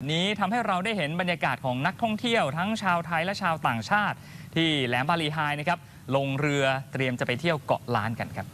นี้ทำให้เราได้เห็นบรรยากาศของนักท่องเที่ยวทั้งชาวไทยและชาวต่างชาติ ที่แหลมบาลีไฮนะครับลงเรือเตรียมจะไปเที่ยวเกาะล้านกันครับ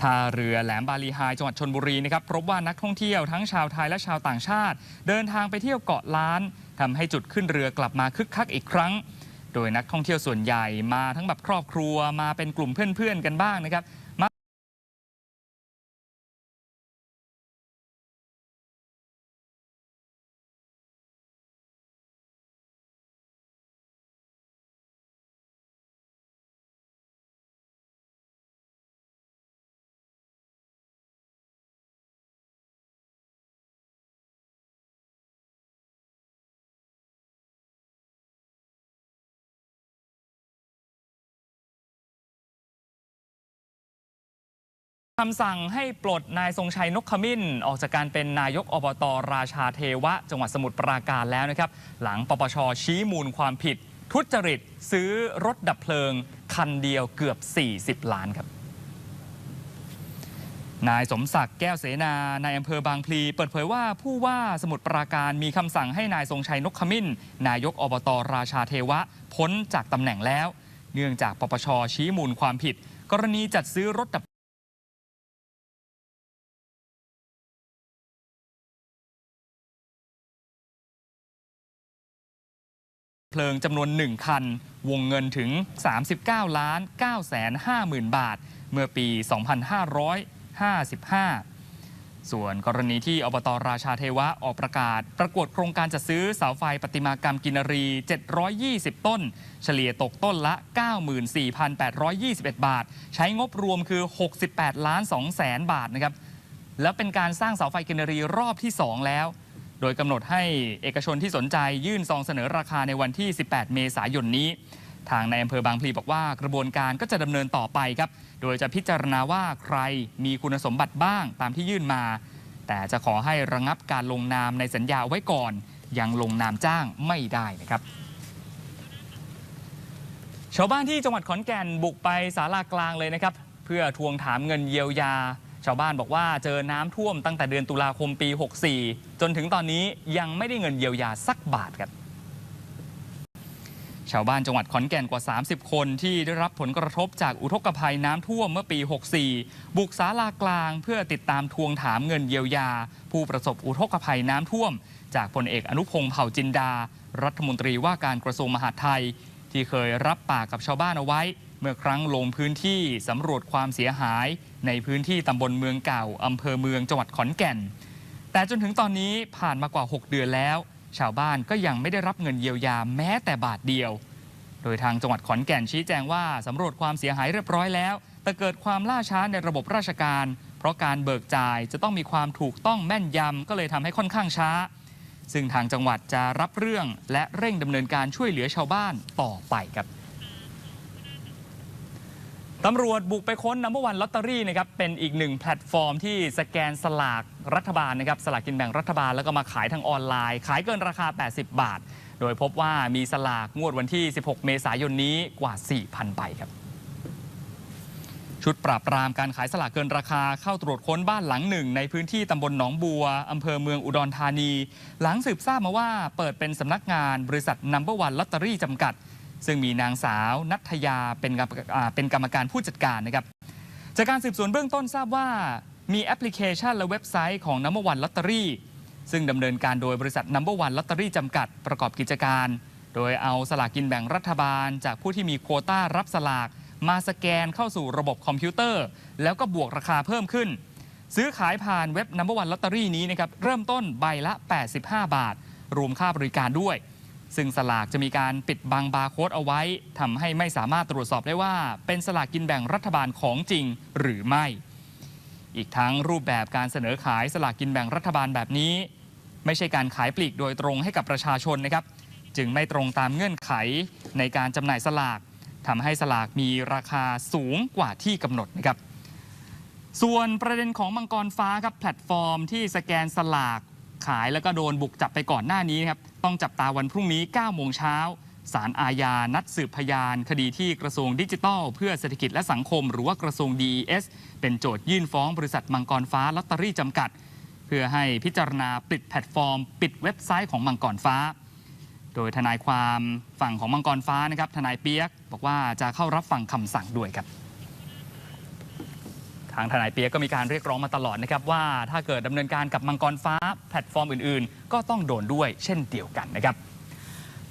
ท่าเรือแหลมบาลีไฮจังหวัดชนบุรีนะครับพบว่านักท่องเที่ยวทั้งชาวไทยและชาวต่างชาติ เดินทางไปเที่ยวเกาะล้านทำให้จุดขึ้นเรือกลับมาคึกคักอีกครั้ง โดยนักท่องเที่ยวส่วนใหญ่มาทั้งแบบครอบครัวมาเป็นกลุ่มเพื่อนๆกันบ้างนะครับ คำสั่งให้ปลดนายทรงชัยนกขมิ้น ออกจากการเป็นนายกอบตราชาเทวะ จังหวัดสมุทรปราการแล้วนะครับ หลังปปชชี้มูลความผิด ทุจริต ซื้อรถดับเพลิง คันเดียวเกือบ 40 ล้านครับ นายสมศักดิ์แก้วเสนา นายอำเภอบางพลี เปิดเผยว่าผู้ว่าสมุทรปราการมีคำสั่งให้นายทรงชัยนกขมิ้น นายกอบตราชาเทวะ พ้นจากตำแหน่งแล้ว เนื่องจากปปชชี้มูลความผิด กรณีจัดซื้อรถดับ เพลิงจำนวน 1 คัน วงเงินถึง 39ล้าน9แสน5หมื่นบาท เมื่อปี 2555 ส่วนกรณีที่อบตราชาเทวะออกประกาศ ประกวดโครงการจัดซื้อเสาไฟประติมากรรมกินรี 720 ต้น เฉลี่ยตกต้นละ 94,821 บาท ใช้งบรวมคือ 68 ล้าน2แสนบาทนะครับ แล้วเป็นการสร้างเสาไฟกินรีรอบที่ 2 แล้ว โดยกำหนดให้เอกชนที่สนใจยื่นซองเสนอราคาในวันที่ 18 เมษายนนี้ ทางในอำเภอบางพลีบอกว่ากระบวนการก็จะดำเนินต่อไปครับ โดยจะพิจารณาว่าใครมีคุณสมบัติบ้างตามที่ยื่นมา แต่จะขอให้ระงับการลงนามในสัญญาไว้ก่อน ยังลงนามจ้างไม่ได้นะครับชาวบ้านที่จังหวัดขอนแก่นบุกไปศาลากลางเลยนะครับ เพื่อทวงถามเงินเยียวยา ชาวบ้านบอกว่าเจอน้ำท่วมตั้งแต่เดือนตุลาคมปี 64 จนถึงตอนนี้ยังไม่ได้เงินเยียวยาสักบาทครับ ชาวบ้านจังหวัดขอนแก่นกว่า 30 คนที่ได้รับผลกระทบจากอุทกภัยน้ำท่วมเมื่อปี 64 บุกศาลากลางเพื่อติดตามทวงถามเงินเยียวยา ผู้ประสบอุทกภัยน้ำท่วม จากพลเอกอนุพงศ์เผ่าจินดา รัฐมนตรีว่าการกระทรวงมหาดไทย ที่เคยรับปากกับชาวบ้านเอาไว้ มื่อครั้งลงพื้นที่สำรวจความเสียหาย ในพื้นที่ตำบลเมืองเก่าอำเภอเมืองจังหวัดขอนแก่น แต่จนถึงตอนนี้ผ่านมากว่า 6 เดือนแล้ว ชาวบ้านก็ยังไม่ได้รับเงินเยียวยาแม้แต่บาทเดียว โดยทางจังหวัดขอนแก่นชี้แจงว่าสำรวจความเสียหายเรียบร้อยแล้ว แต่เกิดความล่าช้าในระบบราชการ เพราะการเบิกจ่ายจะต้องมีความถูกต้องแม่นยำก็เลยทำให้ค่อนข้างช้า ซึ่งทางจังหวัดจะรับเรื่องและเร่งดำเนินการช่วยเหลือชาวบ้านต่อไปครับ ตำรวจบุกไปค้นนัมเบอร์วันลอตเตอรี่นะครับเป็นอีกหนึ่งแพลตฟอร์มที่สแกนสลากรัฐบาลนะครับสลากกินแบ่งรัฐบาลแล้วก็มาขายทางออนไลน์ ขายเกินราคา 80 บาท โดยพบว่ามีสลากงวดวันที่ 16 เมษายนนี้กว่า 4,000 ใบครับ ชุดปราบปรามการขายสลากเกินราคาเข้าตรวจค้นบ้านหลังหนึ่ง ในพื้นที่ตำบลหนองบัวอำเภอเมืองอุดรธานี หลังสืบทราบมาว่าเปิดเป็นสำนักงานบริษัทนัมเบอร์วันลอตเตอรี่จำกัด ซึ่งมีนางสาวนัทยาเป็นกรรมอ่าเป็นกรรมการผู้จัดการนะครับ จากการสืบสวนเบื้องต้นทราบว่ามีแอปพลิเคชันและเว็บไซต์ของ Number One Lottery ซึ่งดำเนินการโดยบริษัท Number One Lottery จำกัดประกอบกิจการ โดยเอาสลากกินแบ่งรัฐบาล จากผู้ที่มีโควต้ารับสลาก มาสแกนเข้าสู่ระบบคอมพิวเตอร์ แล้วก็บวกราคาเพิ่มขึ้น ซื้อขายผ่านเว็บ Number One Lottery นี้นะครับเริ่มต้นใบละ 85 บาท รวมค่าบริการด้วย ซึ่งสลากจะมีการปิดบังบาร์โค้ดเอาไว้ทำให้ไม่สามารถตรวจสอบได้ว่า เป็นสลากกินแบ่งรัฐบาลของจริงหรือไม่ อีกทั้งรูปแบบการเสนอขายสลากกินแบ่งรัฐบาลแบบนี้ ไม่ใช่การขายปลีกโดยตรงให้กับประชาชนนะครับ จึงไม่ตรงตามเงื่อนไขในการจำหน่ายสลากทำให้สลากมีราคาสูงกว่าที่กำหนดนะครับ ส่วนประเด็นของมังกรฟ้าครับแพลตฟอร์มที่สแกนสลาก ขายแล้วก็โดนบุกจับไปก่อนหน้านี้นะครับต้องจับตาวันพรุ่งนี้9โมงเช้าสารอาญานัดสืบพยาน คดีที่กระทรวงดิจิทัล เพื่อเศรษฐกิจและสังคม หรือว่ากระทรวง DES เป็นโจทยื่นฟ้องบริษัทมังกรฟ้าลอตเตอรี่จำกัด เพื่อให้พิจารณาปิดแพลตฟอร์ม ปิดเว็บไซต์ของมังกรฟ้า โดยทนายความฝั่งของมังกรฟ้านะครับทนายเปียก บอกว่าจะเข้ารับฟังคำสั่งด้วยครับ ทางทนายเปียกก็มีการเรียกร้องมาตลอดนะครับว่าถ้าเกิดดำเนินการกับมังกรฟ้าแพลตฟอร์มอื่นๆ ก็ต้องโดนด้วยเช่นเดียวกันนะครับ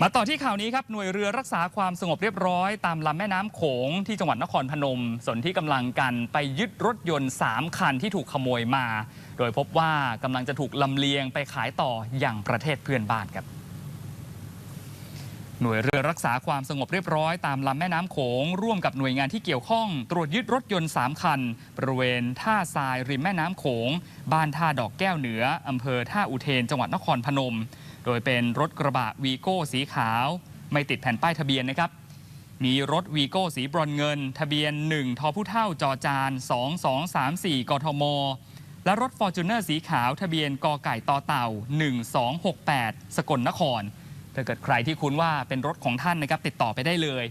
มาต่อที่ข่าวนี้ครับหน่วยเรือรักษาความสงบเรียบร้อย ตามลำแม่น้ำโขงที่จังหวัดนครพนมส่วนที่กำลังกันไปยึดรถยนต์ 3 คันที่ถูกขโมยมา โดยพบว่ากำลังจะถูกลำเลียงไปขายต่ออย่างประเทศเพื่อนบ้านครับ หน่วยเรือรักษาความสงบเรียบร้อยตามลำแม่น้ำโขง ร่วมกับหน่วยงานที่เกี่ยวข้อง ตรวจยึดรถยนต์ 3 คัน บริเวณท่าทรายริมแม่น้ำโขง บ้านท่าดอกแก้วเหนืออำเภอท่าอุเทนจังหวัดนครพนม โดยเป็นรถกระบะวีโก้สีขาว ไม่ติดแผ่นป้ายทะเบียนนะครับ มีรถวีโก้สีบรอนเงิน ทะเบียน 1 ทอผู้เท่าจอจาน 2234 กทม และรถฟอร์จูเนอร์สีขาว ทะเบียนกไก่ต่อเต่า 1268 สกลนคร ถ้าเกิดใครที่คุ้นว่าเป็นรถของท่านนะครับติดต่อไปได้เลย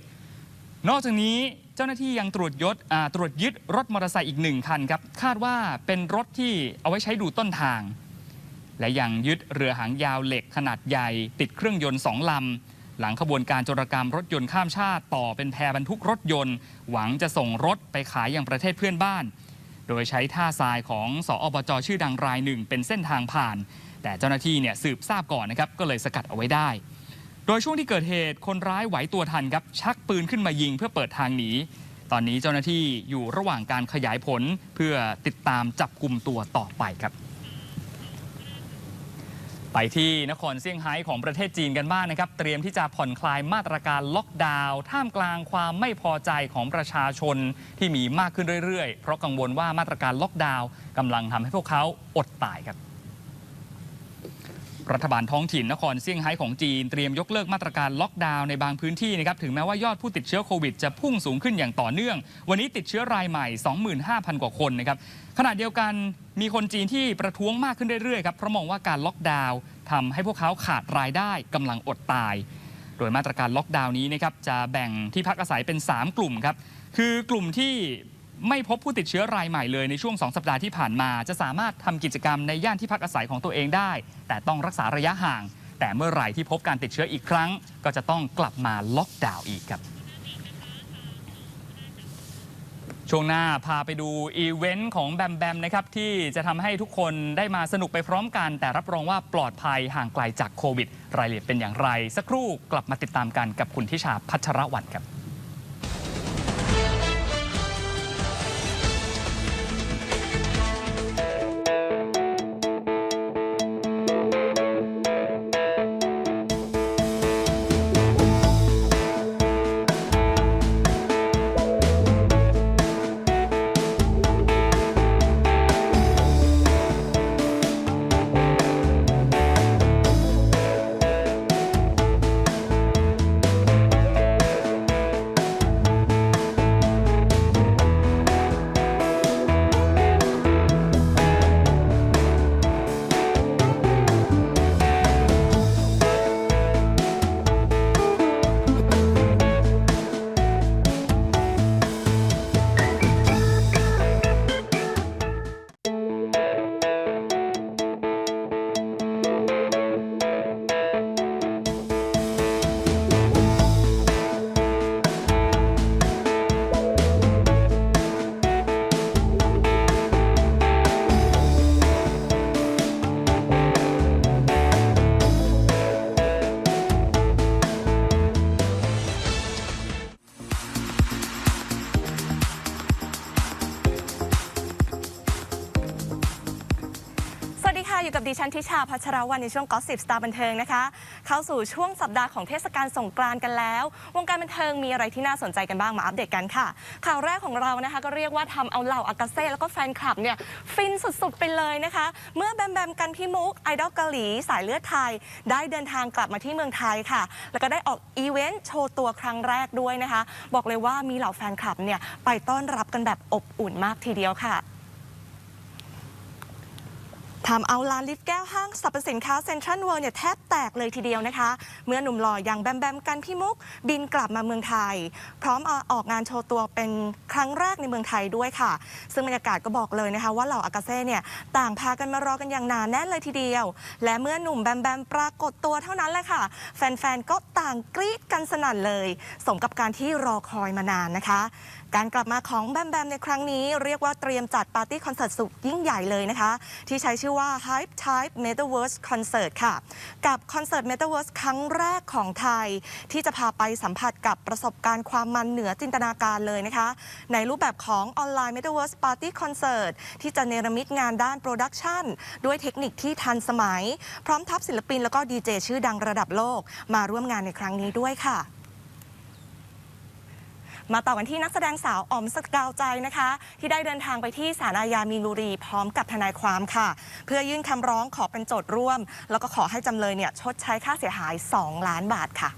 นอกจากนี้เจ้าหน้าที่ยังตรวจยศตรวจยึดรถมอเตอร์ไซค์อีกหนึ่งคันครับคาดว่าเป็นรถที่เอาไว้ใช้ดูต้นทาง และยังยึดเรือหางยาวเหล็กขนาดใหญ่ ติดเครื่องยนต์สองลำหลังขบวนการโจรกรรมรถยนต์ข้ามชาติ ต่อเป็นแพรบรรทุกรถยนต์ หวังจะส่งรถไปขายยังประเทศเพื่อนบ้าน โดยใช้ท่าทรายของสออบจชื่อดังรายหนึ่งเป็นเส้นทางผ่าน แต่เจ้าหน้าที่เนี่ยสืบทราบก่อนนะครับก็เลยสกัดเอาไว้ได้ โดยช่วงที่เกิดเหตุคนร้ายไหวตัวทันครับ ชักปืนขึ้นมายิงเพื่อเปิดทางหนี ตอนนี้เจ้าหน้าที่อยู่ระหว่างการขยายผลเพื่อติดตามจับกลุ่มตัวต่อไปครับไปที่นครเซี่ยงไฮ้ของประเทศจีนกันบ้างนะครับ เตรียมที่จะผ่อนคลายมาตรการล็อกดาวน์ท่ามกลางความไม่พอใจของประชาชนที่มีมากขึ้นเรื่อยๆ เพราะกังวลว่ามาตรการล็อกดาวน์กำลังทำให้พวกเขาอดตายครับ รัฐบาลท้องถิ่นนครเซี่ยงไฮ้ของจีน เตรียมยกเลิกมาตรการล็อกดาวน์ในบางพื้นที่นะครับถึงแม้ว่ายอดผู้ติดเชื้อโควิดจะพุ่งสูงขึ้นอย่างต่อเนื่อง วันนี้ติดเชื้อรายใหม่ 25,000 กว่าคนนะครับขณะเดียวกันมีคนจีนที่ประท้วงมากขึ้นเรื่อยๆครับเพราะมองว่าการล็อกดาวน์ทำให้พวกเขาขาดรายได้กำลังอดตาย โดยมาตรการล็อกดาวน์นี้นะครับจะแบ่งที่พักอาศัยเป็น 3 กลุ่มครับคือกลุ่มที่ ไม่พบผู้ติดเชื้อรายใหม่เลยในช่วง 2 สัปดาห์ที่ผ่านมา จะสามารถทำกิจกรรมในย่านที่พักอาศัยของตัวเองได้ แต่ต้องรักษาระยะห่าง แต่เมื่อไหร่ที่พบการติดเชื้ออีกครั้ง ก็จะต้องกลับมาล็อกดาวน์อีกครับช่วงหน้าพาไปดูอีเวนต์ของแบมแบมนะครับที่จะทำให้ทุกคนได้มาสนุกไปพร้อมกัน แต่รับรองว่าปลอดภัยห่างไกลจากโควิด รายละเอียดเป็นอย่างไร สักครู่กลับมาติดตามกันกับคุณทิชาพัชรวรรณครับ ฉันทิชาพัชรวรรณในช่วงก็สิบสตาร์บันเทิงนะคะ เข้าสู่ช่วงสัปดาห์ของเทศกาลสงกรานต์กันแล้ว วงการบันเทิงมีอะไรที่น่าสนใจกันบ้างมาอัปเดตกันค่ะ ข่าวแรกของเรานะคะก็เรียกว่าทำเอาเหล่าอากาเซ่แล้วก็แฟนคลับเนี่ยฟินสุดๆไปเลยนะคะ เมื่อแบมแบมกันพี่มุกไอดอลเกาหลีสายเลือดไทย ได้เดินทางกลับมาที่เมืองไทยค่ะ แล้วก็ได้ออกอีเวนต์โชว์ตัวครั้งแรกด้วยนะคะ บอกเลยว่ามีเหล่าแฟนคลับเนี่ยไปต้อนรับกันแบบอบอุ่นมากทีเดียวค่ะ ทำเอาลานลิฟต์แก้วห้างสรรพสินค้าเซ็นทรัลเวิลด์เนี่ยแทบแตกเลยทีเดียวนะคะ เมื่อหนุ่มหล่ออย่างแบมแบมกันพี่มุก บินกลับมาเมืองไทย พร้อมอออกงานโชว์ตัวเป็นครั้งแรกในเมืองไทยด้วยค่ะ ซึ่งบรรยากาศก็บอกเลยนะคะ ว่าเหล่าอากาเซ่เนี่ยต่างพากันมารอกันอย่างหนานแน่นเลยทีเดียว และเมื่อหนุ่มแบมแบมปรากฏตัวเท่านั้นแหละค่ะ แฟนๆก็ต่างกรี๊ดกันสนั่นเลย สมกับการที่รอคอยมานานนะคะ การกลับมาของแบมแบมในครั้งนี้เรียกว่าเตรียมจัดปาร์ตี้คอนเสิร์ตสุดยิ่งใหญ่เลยนะคะ ที่ใช้ชื่อว่า Hype Type Metaverse Concert ค่ะ กับคอนเสิร์ต Metaverse ครั้งแรกของไทย ที่จะพาไปสัมผัสกับประสบการณ์ความมันเหนือจินตนาการเลยนะคะ ในรูปแบบของออนไลน์ Metaverse Party Concert ที่จะเนรมิตงานด้านโปรดักชันด้วยเทคนิคที่ทันสมัย พร้อมทับศิลปินแล้วก็ดีเจชื่อดังระดับโลก มาร่วมงานในครั้งนี้ด้วยค่ะ มาต่อกันที่นักแสดงสาวออมสกาวใจนะคะ ที่ได้เดินทางไปที่ศาลอาญามีนบุรี พร้อมกับทนายความค่ะ เพื่อยื่นคำร้องขอเป็นโจทย์ร่วม แล้วก็ขอให้จำเลยเนี่ยชดใช้ค่าเสียหาย 2 ล้านบาทค่ะ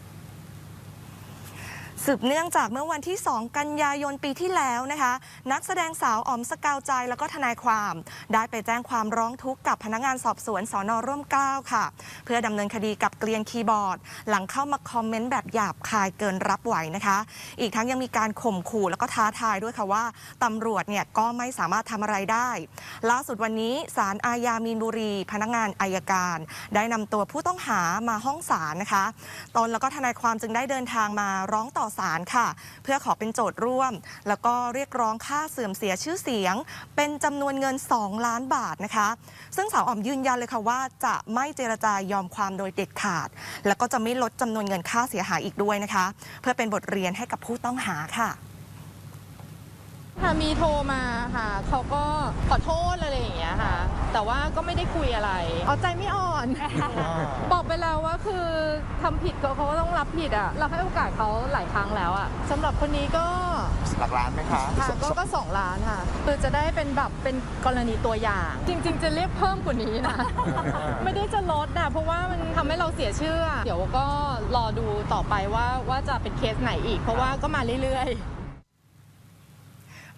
สืบเนื่องจากเมื่อวันที่ 2 กันยายนปีที่แล้วนะคะ นักแสดงสาวอ๋อมสกาวใจแล้วก็ทนายความ ได้ไปแจ้งความร้องทุกข์กับพนักงานสอบสวนสอนอร่วมเกล้าค่ะ เพื่อดำเนินคดีกับเกลียนคีย์บอร์ด หลังเข้ามาคอมเมนต์แบบหยาบคายเกินรับไหวนะคะ อีกทั้งยังมีการข่มขู่แล้วก็ท้าทายด้วยค่ะว่าตำรวจเนี่ยก็ไม่สามารถทำอะไรได้ ล่าสุดวันนี้ศาลอาญามีนบุรี พนักงานอายการ ได้นำตัวผู้ต้องหามาห้องศาลนะคะ ตนแล้วก็ทนายความจึงได้เดินทางมาร้องต่อศาลค่ะ เพื่อขอเป็นโจทย์ร่วม แล้วก็เรียกร้องค่าเสื่อมเสียชื่อเสียง เป็นจำนวนเงิน 2 ล้านบาทนะคะ ซึ่งสาวอ๋อมยืนยันเลยค่ะว่าจะไม่เจรจายอมความโดยเด็ดขาด แล้วก็จะไม่ลดจำนวนเงินค่าเสียหายอีกด้วยนะคะ เพื่อเป็นบทเรียนให้กับผู้ต้องหาค่ะ ค่ะมีโทรมาค่ะเขาก็ขอโทษอะไรอย่างเงี้ยค่ะ แต่ว่าก็ไม่ได้คุยอะไร เอาใจไม่อ่อน บอกไปแล้วว่าคือทำผิดก็เขาก็ต้องรับผิดอะ เราให้โอกาสเขาหลายครั้งแล้วอะสำหรับคนนี้ก็หลักล้านไหมคะค่ะก็ก็สองล้านค่ะคือจะได้เป็นแบบเป็นกรณีตัวอย่าง จริง ๆ จะเรียกเพิ่มกว่านี้นะ ไม่ได้จะลดนะเพราะว่ามันทำให้เราเสียชื่อ เดี๋ยวก็รอดูต่อไปว่าว่าจะเป็นเคสไหนอีก เพราะว่าก็มาเรื่อยๆ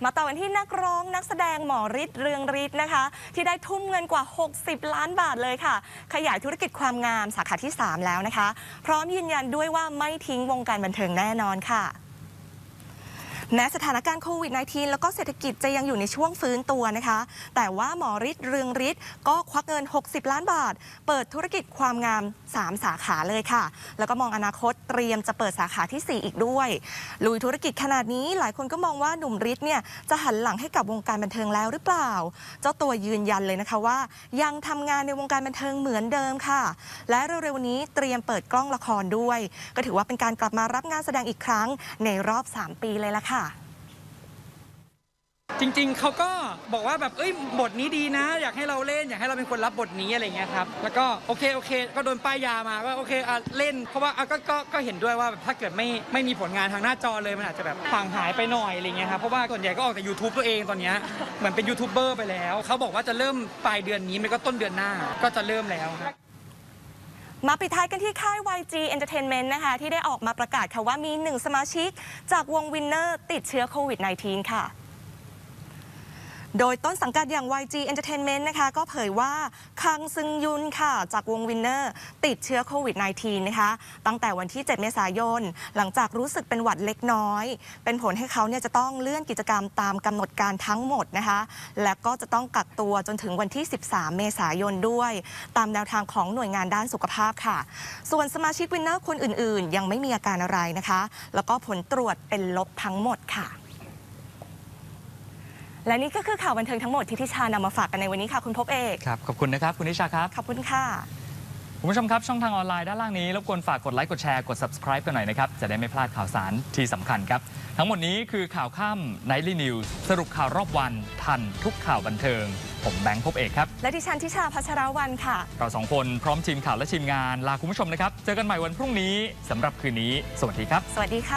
มาต่อกันที่นักร้องนักแสดงหมอฤทธิ์เรืองฤทธิ์นะคะ ที่ได้ทุ่มเงินกว่า 60 ล้านบาทเลยค่ะ ขยายธุรกิจความงามสาขาที่ 3 แล้วนะคะ พร้อมยืนยันด้วยว่าไม่ทิ้งวงการบันเทิงแน่นอนค่ะ แม้สถานการณ์โควิด -19 แล้วก็เศรษฐกิจจะยังอยู่ในช่วงฟื้นตัวนะคะ แต่ว่าหมอฤทธิ์เรืองฤทธิ์ก็ควักเงิน 60 ล้านบาท เปิดธุรกิจความงาม 3 สาขาเลยค่ะ แล้วก็มองอนาคตเตรียมจะเปิดสาขาที่ 4 อีกด้วย ลุยธุรกิจขนาดนี้หลายคนก็มองว่าหนุ่มฤทธิ์เนี่ยจะหันหลังให้กับวงการบันเทิงแล้วหรือเปล่า เจ้าตัวยืนยันเลยนะคะว่า ยังทำงานในวงการบันเทิงเหมือนเดิมค่ะ และเร็วๆนี้เตรียมเปิดกล้องละครด้วย ก็ถือว่าเป็นการกลับมารับงานแสดงอีกครั้งในรอบ 3 ปีเลยละค่ะจริงๆ เขาก็บอกว่าแบบเอ้ยบทนี้ดีนะ อยากให้เราเล่นอยากให้เราเป็นคนรับบทนี้อะไรเงี้ยครับแล้วก็โอเคโอเค ก็โดนป้ายยามาก็โอเคอะเล่นเพราะว่าอะก็ก็ก็เห็นด้วยว่าแบบถ้าเกิดไม่ไม่มีผลงานทางหน้าจอเลยมันอาจจะแบบห่างหายไปหน่อยอะไรเงี้ยครับเพราะว่าส่วนใหญ่ก็ออกแต่ YouTube ตัวเองตอนเนี้ยเหมือนเป็นยูทูบเบอร์ไปแล้วเขาบอกว่าจะเริ่มปลายเดือนนี้ไม่ก็ต้นเดือนหน้าก็จะเริ่มแล้วครับ มาปิดท้ายกันที่ค่าย YG Entertainment นะคะ ที่ได้ออกมาประกาศค่ะว่ามีหนึ่งสมาชิก จากวงวินเนอร์ติดเชื้อโควิด -19 ค่ะ โดยต้นสังกัดอย่าง YG Entertainment นะคะ ก็เผยว่า คังซึงยุนค่ะ จากวงวินเนอร์ ติดเชื้อโควิด -19 นะคะ ตั้งแต่วันที่ 7 เมษายน หลังจากรู้สึกเป็นหวัดเล็กน้อย เป็นผลให้เขาเนี่ยจะต้องเลื่อนกิจกรรมตามกำหนดการทั้งหมดนะคะ และก็จะต้องกักตัวจนถึงวันที่ 13 เมษายนด้วย ตามแนวทางของหน่วยงานด้านสุขภาพค่ะ ส่วนสมาชิกวินเนอร์คนอื่นๆ ยังไม่มีอาการอะไรนะคะ แล้วก็ผลตรวจเป็นลบทั้งหมดค่ะ และนี่ก็คือข่าวบันเทิงทั้งหมดที่ทิชานำมาฝากกันในวันนี้ค่ะคุณพบเอกครับขอบคุณนะครับคุณนิชาครับขอบคุณค่ะคุณผู้ชมครับช่องทางออนไลน์ด้านล่างนี้รบกวนฝากกดไลค์กดแชร์กด subscribe กันหน่อยนะครับจะได้ไม่พลาดข่าวสารที่สำคัญครับ ทั้งหมดนี้คือข่าวค่ำ Nightly News สรุปข่าวรอบวัน ทันทุกข่าวบันเทิง ผมแบงค์พบเอกครับ และดิฉันทิชาพัชรวันค่ะ เราสองคนพร้อมทีมข่าวและทีมงานลาคุณผู้ชมนะครับ เจอกันใหม่วันพรุ่งนี้สำหรับคืนนี้ สวัสดีครับ สวัสดีค่ะ